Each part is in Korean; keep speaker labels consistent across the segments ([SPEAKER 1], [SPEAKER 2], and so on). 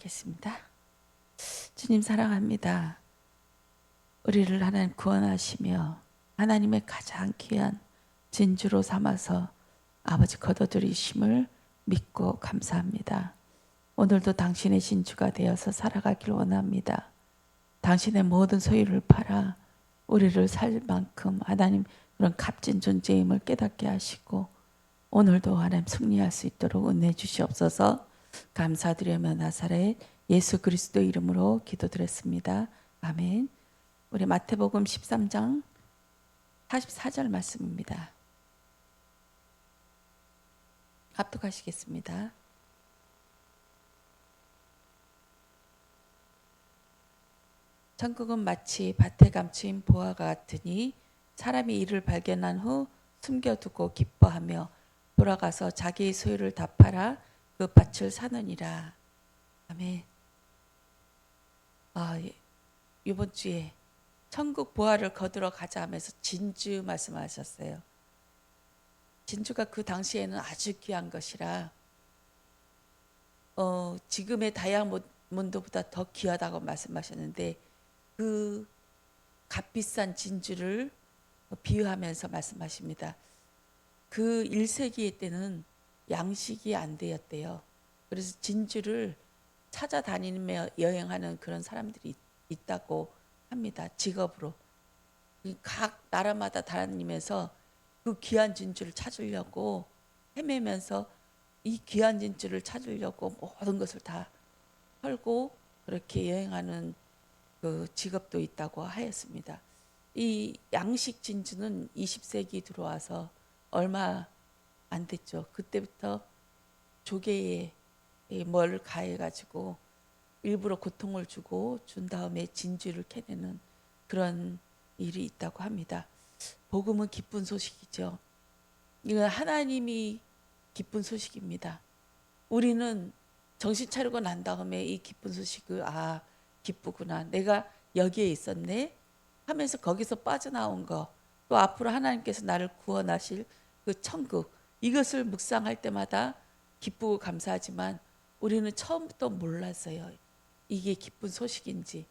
[SPEAKER 1] 기도하겠습니다. 주님 사랑합니다. 우리를 하나님 구원하시며 하나님의 가장 귀한 진주로 삼아서 아버지 거둬들이심을 믿고 감사합니다. 오늘도 당신의 진주가 되어서 살아가길 원합니다. 당신의 모든 소유를 팔아 우리를 살 만큼 하나님 그런 값진 존재임을 깨닫게 하시고 오늘도 하나님 승리할 수 있도록 은혜 주시옵소서 감사드리며 나사렛 예수 그리스도 이름으로 기도드렸습니다. 아멘. 우리 마태복음 13장 44절 말씀입니다. 합독하시겠습니다. 천국은 마치 밭에 감추인 보화가 같으니 사람이 이를 발견한 후 숨겨두고 기뻐하며 돌아가서 자기의 소유를 다 팔아 그 밭을 사느니라. 아멘. 아, 예. 이번 주에 천국 보화를 거두러 가자 하면서 진주 말씀하셨어요. 진주가 그 당시에는 아주 귀한 것이라 어, 지금의 다이아몬드보다 더 귀하다고 말씀하셨는데 그 값비싼 진주를 비유하면서 말씀하십니다. 그 1세기 때는 양식이 안 되었대요. 그래서 진주를 찾아다니며 여행하는 그런 사람들이 있- 있다고 합니다. 직업으로. 각 나라마다 다니면서 그 귀한 진주를 찾으려고 헤매면서 이 귀한 진주를 찾으려고 모든 것을 다 헐고 그렇게 여행하는 그 직업도 있다고 하였습니다. 이 양식 진주는 20세기 들어와서 얼마 안 됐죠. 그때부터 조개에 뭘 가해가지고 일부러 고통을 주고 준 다음에 진주를 캐내는 그런 일이 있다고 합니다. 복음은 기쁜 소식이죠. 이건 하나님이 기쁜 소식입니다. 우리는 정신 차리고 난 다음에 이 기쁜 소식을 아 기쁘구나 내가 여기에 있었네 하면서 거기서 빠져나온 거 또 앞으로 하나님께서 나를 구원하실 그 천국 이것을 묵상할 때마다 기쁘고 감사하지만 우리는 처음부터 몰랐어요. 이게 기쁜 소식인지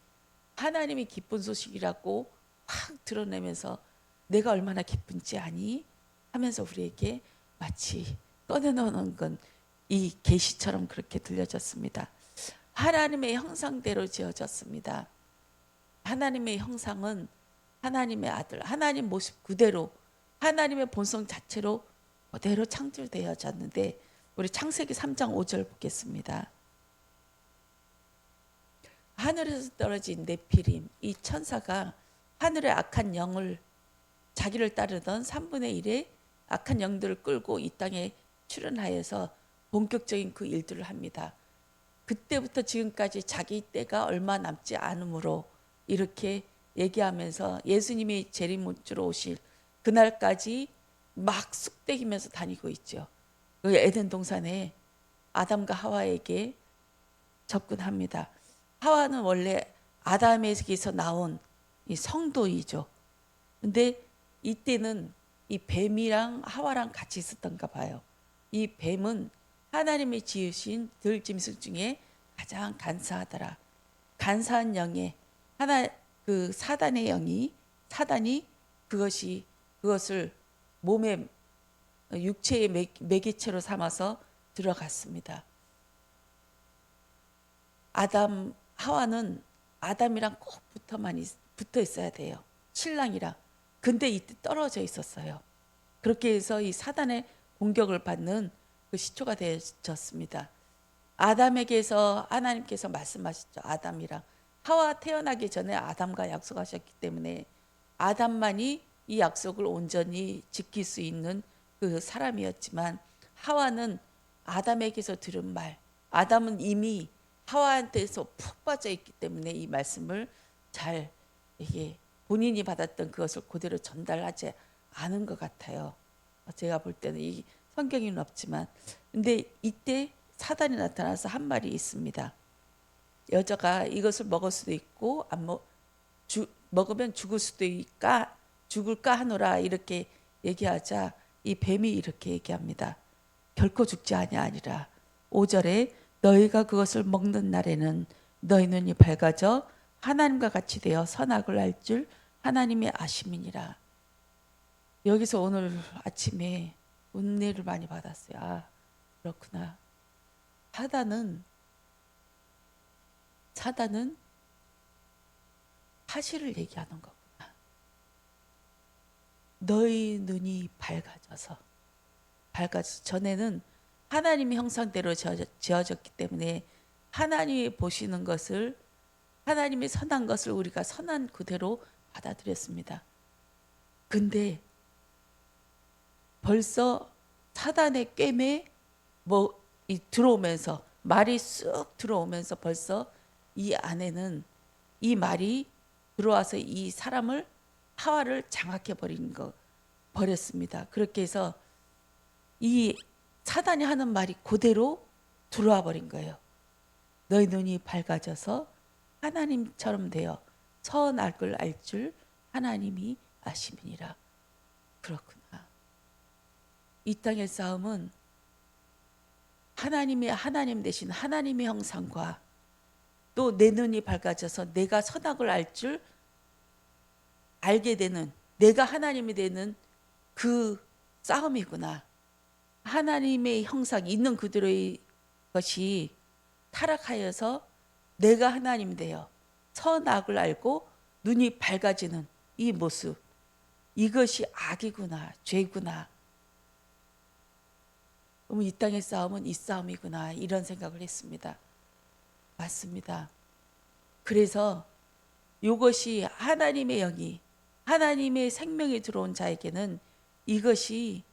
[SPEAKER 1] 하나님이 기쁜 소식이라고 확 드러내면서 내가 얼마나 기쁜지 아니 하면서 우리에게 마치 꺼내놓는 건 이 계시처럼 그렇게 들려졌습니다. 하나님의 형상대로 지어졌습니다. 하나님의 형상은 하나님의 아들, 하나님 모습 그대로 하나님의 본성 자체로 그대로 창조되어졌는데 우리 창세기 3장 5절 보겠습니다. 하늘에서 떨어진 네피림 이 천사가 하늘의 악한 영을 자기를 따르던 3분의 1의 악한 영들을 끌고 이 땅에 출현하여서 본격적인 그 일들을 합니다. 그때부터 지금까지 자기 때가 얼마 남지 않으므로 이렇게 얘기하면서 예수님이 재림으로 오실 그날까지 막 쑥대기면서 다니고 있죠. 그 에덴 동산에 아담과 하와에게 접근합니다. 하와는 원래 아담에게서 나온 이 성도이죠. 근데 이때는 이 뱀이랑 하와랑 같이 있었던가 봐요. 이 뱀은 하나님이 지으신 들짐승 중에 가장 간사하더라. 간사한 영에 하나 그 사단의 영이 사단이 그것이 그것을 몸의 육체의 매- 매개체로 삼아서 들어갔습니다. 아담 하와는 아담이랑 꼭 붙어만 있, 붙어 있어야 돼요. 신랑이랑. 근데 이때 떨어져 있었어요. 그렇게 해서 이 사단의 공격을 받는 그 시초가 되어졌습니다. 아담에게서 하나님께서 말씀하셨죠. 아담이랑 하와 태어나기 전에 아담과 약속하셨기 때문에 아담만이 이 약속을 온전히 지킬 수 있는 그 사람이었지만 하와는 아담에게서 들은 말, 아담은 이미 하와한테서 푹 빠져 있기 때문에 이 말씀을 잘 이게 본인이 받았던 그것을 그대로 전달하지 않은 것 같아요. 제가 볼 때는 이 성경에는 없지만, 근데 이때 사단이 나타나서 한 말이 있습니다. 여자가 이것을 먹을 수도 있고 안 먹, 주, 먹으면 죽을 수도 있까 죽을까 하노라 이렇게 얘기하자 이 뱀이 이렇게 얘기합니다. 결코 죽지 아니 아니라 5절에 너희가 그것을 먹는 날에는 너희 눈이 밝아져 하나님과 같이 되어 선악을 알 줄 하나님이 아심이니라. 여기서 오늘 아침에 은혜를 많이 받았어요. 아, 그렇구나. 사단은 사단은 사실을 얘기하는 거구나. 너희 눈이 밝아져서 밝아져서 전에는 하나님의 형상대로 지어졌기 때문에 하나님이 보시는 것을 하나님이 선한 것을 우리가 선한 그대로 받아들였습니다. 근데 벌써 사단의 꿰매 뭐이 들어오면서 말이 쑥 들어오면서 벌써 이 안에는 이 말이 들어와서 이 사람을 하와를 장악해 버린 거 버렸습니다. 그렇게 해서 이 사단이 하는 말이 그대로 들어와 버린 거예요. 너희 눈이 밝아져서 하나님처럼 되어 선악을 알줄 하나님이 아심이니라. 그렇구나. 이 땅의 싸움은 하나님이 하나님 대신 하나님의 형상과 또 내 눈이 밝아져서 내가 선악을 알줄 알게 되는 내가 하나님이 되는 그 싸움이구나. 하나님의 형상이 있는 그대로의 것이 타락하여서 내가 하나님 되어 선악을 알고 눈이 밝아지는 이 모습. 이것이 악이구나, 죄구나. 그럼 이 땅의 싸움은 이 싸움이구나 이런 생각을 했습니다. 맞습니다. 그래서 이것이 하나님의 영이 하나님의 생명이 들어온 자에게는 이것이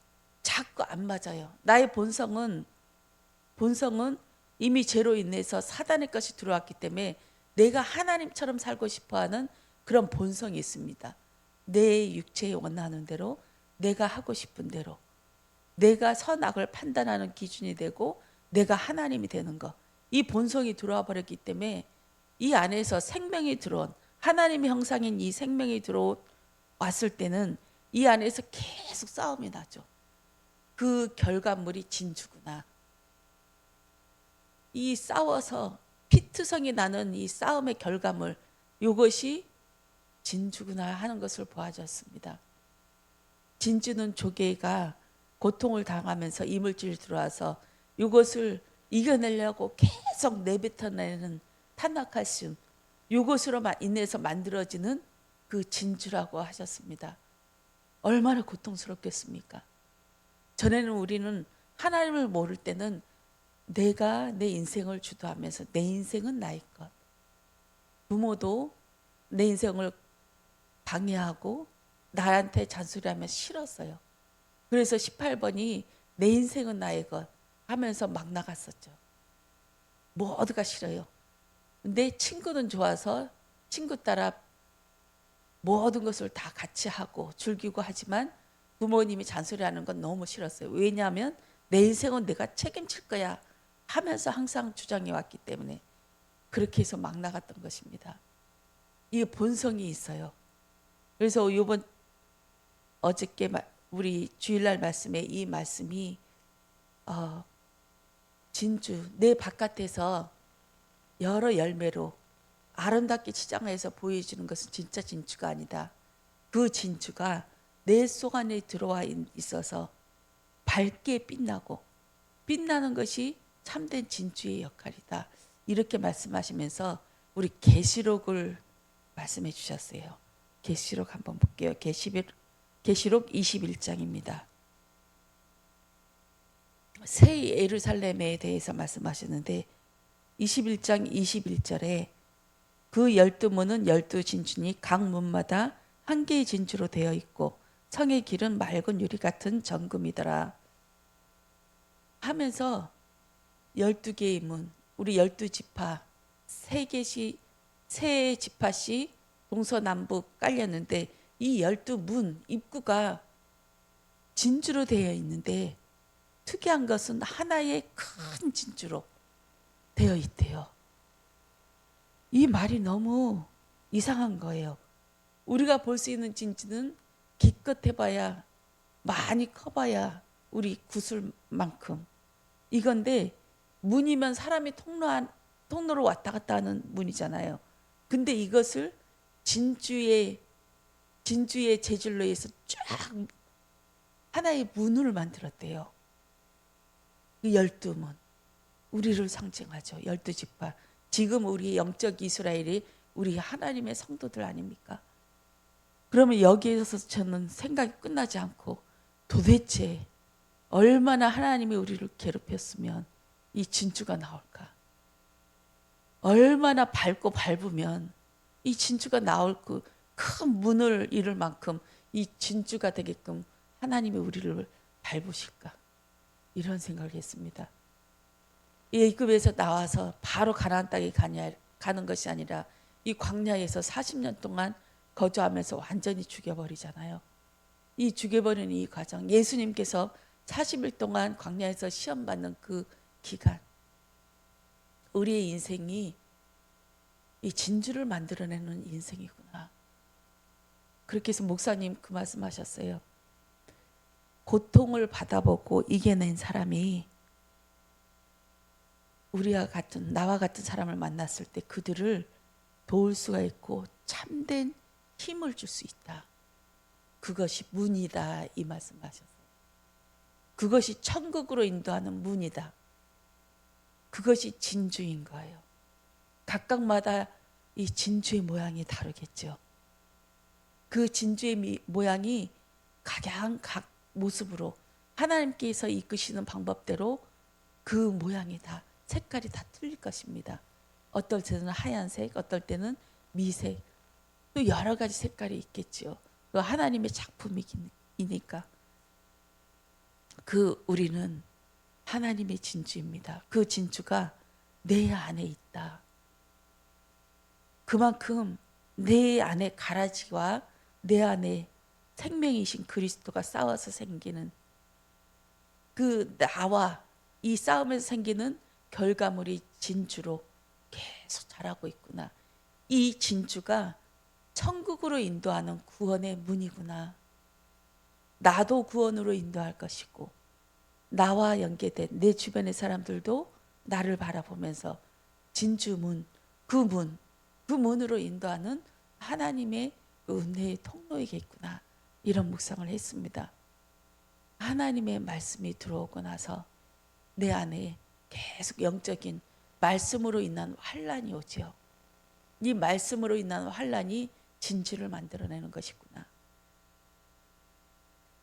[SPEAKER 1] 자꾸 안 맞아요. 나의 본성은 본성은 이미 죄로 인해서 사단의 것이 들어왔기 때문에 내가 하나님처럼 살고 싶어하는 그런 본성이 있습니다. 내 육체에 원하는 대로 내가 하고 싶은 대로 내가 선악을 판단하는 기준이 되고 내가 하나님이 되는 것. 이 본성이 들어와 버렸기 때문에 이 안에서 생명이 들어온 하나님의 형상인 이 생명이 들어 왔을 때는 이 안에서 계속 싸움이 나죠. 그 결과물이 진주구나. 이 싸워서 피투성이 나는 이 싸움의 결과물 이것이 진주구나 하는 것을 보아줬습니다. 진주는 조개가 고통을 당하면서 이물질이 들어와서 이것을 이겨내려고 계속 내뱉어내는 탄화칼슘 이것으로 인해서 만들어지는 그 진주라고 하셨습니다. 얼마나 고통스럽겠습니까? 전에는 우리는 하나님을 모를 때는 내가 내 인생을 주도하면서 내 인생은 나의 것. 부모도 내 인생을 방해하고 나한테 잔소리하면 싫었어요. 그래서 18번이 내 인생은 나의 것 하면서 막 나갔었죠. 모두가 싫어요. 근데 친구는 좋아서 친구 따라 모든 것을 다 같이 하고 즐기고 하지만 부모님이 잔소리하는 건 너무 싫었어요. 왜냐하면 내 인생은 내가 책임질 거야 하면서 항상 주장해 왔기 때문에 그렇게 해서 막 나갔던 것입니다. 이 본성이 있어요. 그래서 이번 어저께 마- 우리 주일날 말씀에 이 말씀이 어, 진주 내 바깥에서 여러 열매로 아름답게 치장해서 보여주는 것은 진짜 진주가 아니다. 그 진주가 내 속 안에 들어와 있- 있어서 밝게 빛나고 빛나는 것이 참된 진주의 역할이다. 이렇게 말씀하시면서 우리 계시록을 말씀해 주셨어요. 계시록 한번 볼게요. 계시록 21장입니다. 새 예루살렘에 대해서 말씀하셨는데 21장 21절에 그 열두 문은 열두 진주니 각 문마다 한 개의 진주로 되어 있고 성의 길은 맑은 유리 같은 정금이더라 하면서 열두 개의 문 우리 열두 지파 세 개씩 세 지파씩 동서남북 깔렸는데 이 열두 문 입구가 진주로 되어 있는데 특이한 것은 하나의 큰 진주로 되어 있대요. 이 말이 너무 이상한 거예요. 우리가 볼 수 있는 진주는 기껏 해봐야 많이 커봐야 우리 구슬만큼 이건데 문이면 사람이 통로 통로로 왔다 갔다 하는 문이잖아요. 근데 이것을 진주의 진주의 재질로 해서 쫙 하나의 문을 만들었대요. 이 열두 문 우리를 상징하죠. 열두 지파. 지금 우리 영적 이스라엘이 우리 하나님의 성도들 아닙니까? 그러면 여기에서 저는 생각이 끝나지 않고 도대체 얼마나 하나님이 우리를 괴롭혔으면 이 진주가 나올까? 얼마나 밟고 밟으면 이 진주가 나올 그 큰 문을 이룰 만큼 이 진주가 되게끔 하나님이 우리를 밟으실까? 이런 생각을 했습니다. 이 애굽에서 나와서 바로 가나안 땅에 가냐, 가는 것이 아니라 이 광야에서 40년 동안 거주하면서 완전히 죽여버리잖아요. 이 죽여버리는 이 과정, 예수님께서 40일 동안 광야에서 시험 받는 그 기간, 우리의 인생이 이 진주를 만들어내는 인생이구나. 그렇게 해서 목사님 그 말씀하셨어요. 고통을 받아보고 이겨낸 사람이 우리와 같은 나와 같은 사람을 만났을 때 그들을 도울 수가 있고 참된 힘을 줄 수 있다. 그것이 문이다 이 말씀하셨어요. 그것이 천국으로 인도하는 문이다. 그것이 진주인 거예요. 각각마다 이 진주의 모양이 다르겠죠. 그 진주의 미- 모양이 각양 각 모습으로 하나님께서 이끄시는 방법대로 그 모양이 다 색깔이 다 틀릴 것입니다. 어떨 때는 하얀색, 어떨 때는 미색, 또 여러 가지 색깔이 있겠지요. 그 하나님의 작품이니까 그 우리는 하나님의 진주입니다. 그 진주가 내 안에 있다. 그만큼 내 안에 가라지와 내 안에 생명이신 그리스도가 싸워서 생기는 그 나와 이 싸움에서 생기는 결과물이 진주로 계속 자라고 있구나. 이 진주가 천국으로 인도하는 구원의 문이구나. 나도 구원으로 인도할 것이고 나와 연계된 내 주변의 사람들도 나를 바라보면서 진주문 그 문, 그 문으로 인도하는 하나님의 그 은혜의 통로이겠구나 이런 묵상을 했습니다. 하나님의 말씀이 들어오고 나서 내 안에 계속 영적인 말씀으로 인한 환란이 오지요. 이 말씀으로 인한 환란이 진주를 만들어내는 것이구나.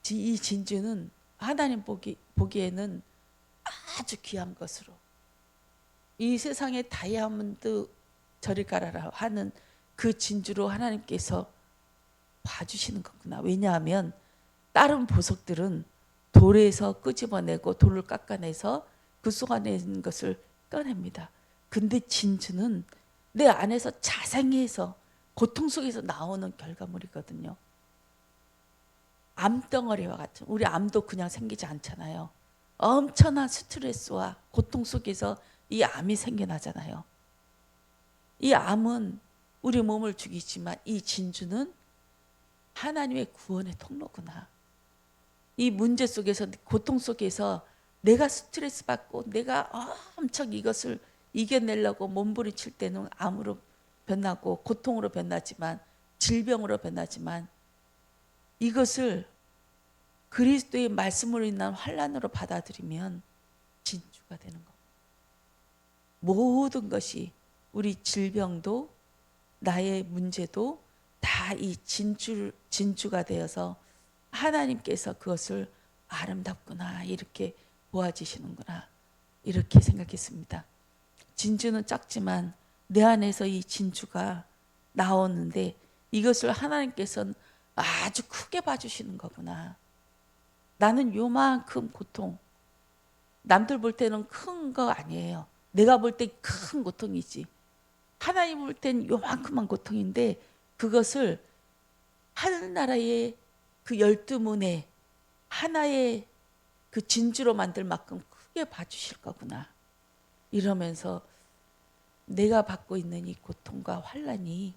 [SPEAKER 1] 지- 이 진주는 하나님 보기, 보기에는 아주 귀한 것으로 이 세상에 다이아몬드 저리 가라라 하는 그 진주로 하나님께서 봐주시는 거구나. 왜냐하면 다른 보석들은 돌에서 끄집어내고 돌을 깎아내서 그 쏘아낸 것을 꺼냅니다. 근데 진주는 내 안에서 자생해서 고통 속에서 나오는 결과물이거든요. 암덩어리와 같은 우리 암도 그냥 생기지 않잖아요. 엄청난 스트레스와 고통 속에서 이 암이 생겨나잖아요. 이 암은 우리 몸을 죽이지만 이 진주는 하나님의 구원의 통로구나. 이 문제 속에서 고통 속에서 내가 스트레스 받고 내가 엄청 이것을 이겨내려고 몸부림칠 때는 암으로 변하고 고통으로 변하지만 질병으로 변하지만 이것을 그리스도의 말씀으로 인한 환란으로 받아들이면 진주가 되는 거. 모든 것이 우리 질병도 나의 문제도 다 이 진주 진주가 되어서 하나님께서 그것을 아름답구나 이렇게 보아지시는구나 이렇게 생각했습니다. 진주는 작지만 내 안에서 이 진주가 나오는데 이것을 하나님께서는 아주 크게 봐주시는 거구나. 나는 요만큼 고통. 남들 볼 때는 큰 거 아니에요. 내가 볼 때 큰 고통이지. 하나님 볼 땐 요만큼한 고통인데 그것을 하늘나라의 그 열두 문에 하나의 그 진주로 만들 만큼 크게 봐주실 거구나. 이러면서 내가 받고 있는 이 고통과 환란이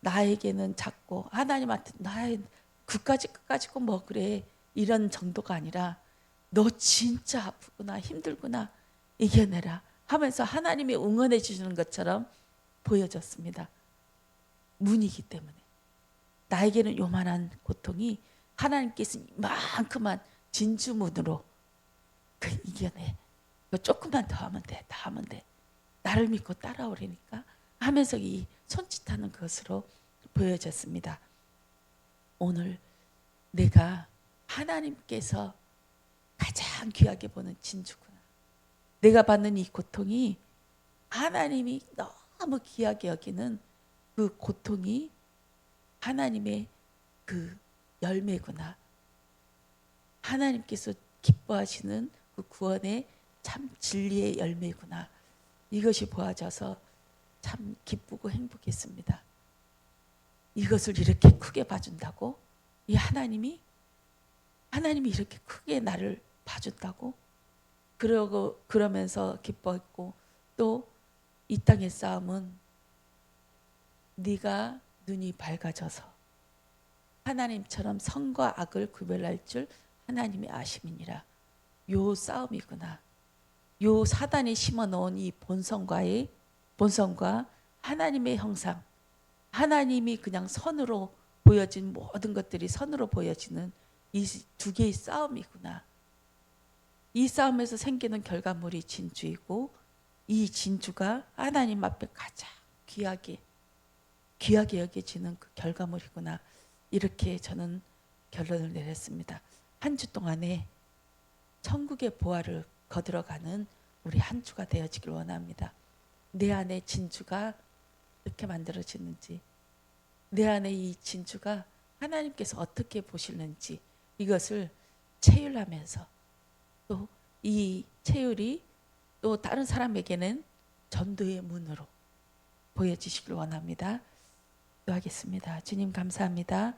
[SPEAKER 1] 나에게는 작고 하나님한테 나의 그까지 끝까지 꼭 뭐 그래 이런 정도가 아니라 너 진짜 아프구나 힘들구나 이겨내라 하면서 하나님이 응원해 주시는 것처럼 보여졌습니다. 문이기 때문에 나에게는 요만한 고통이 하나님께서 이만큼만 진주문으로 그 이겨내. 너 조금만 더 하면 돼. 다 하면 돼. 나를 믿고 따라오려니까 하면서 이 손짓하는 것으로 보여졌습니다. 오늘 내가 하나님께서 가장 귀하게 보는 진주구나. 내가 받는 이 고통이 하나님이 너무 귀하게 여기는 그 고통이 하나님의 그 열매구나. 하나님께서 기뻐하시는 그 구원의 참 진리의 열매구나. 이것이 보아져서 참 기쁘고 행복했습니다. 이것을 이렇게 크게 봐준다고? 이 하나님이 하나님이 이렇게 크게 나를 봐준다고? 그러고 그러면서 기뻐했고 또 이 땅의 싸움은 네가 눈이 밝아져서 하나님처럼 선과 악을 구별할 줄 하나님이 아심이니라. 요 싸움이구나. 요 사단이 심어 놓은 이 본성과의 본성과 하나님의 형상, 하나님이 그냥 선으로 보여진 모든 것들이 선으로 보여지는 이 두 개의 싸움이구나. 이 싸움에서 생기는 결과물이 진주이고 이 진주가 하나님 앞에 가장 귀하게 귀하게 여겨지는 그 결과물이구나. 이렇게 저는 결론을 내렸습니다. 한 주 동안에 천국의 보화를 거들어가는 우리 한 주가 되어지길 원합니다. 내 안에 진주가 어떻게 만들어지는지, 내 안에 이 진주가 하나님께서 어떻게 보시는지 이것을 체휼하면서 또 이 체휼이 또 다른 사람에게는 전도의 문으로 보여지시길 원합니다. 기도하겠습니다. 주님 감사합니다.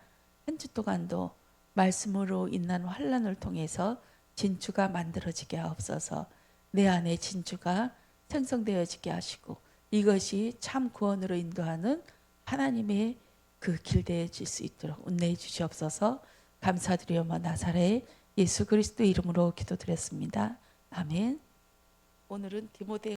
[SPEAKER 1] 한 주 동안도 말씀으로 인난 환란을 통해서 진주가 만들어지게 하옵소서. 내 안에 진주가 생성되어지게 하시고 이것이 참 구원으로 인도하는 하나님의 그길 되어질 수 있도록 은혜해 주시옵소서. 감사드리오며 나사렛 예수 그리스도 이름으로 기도드렸습니다. 아멘. 오늘은 디모데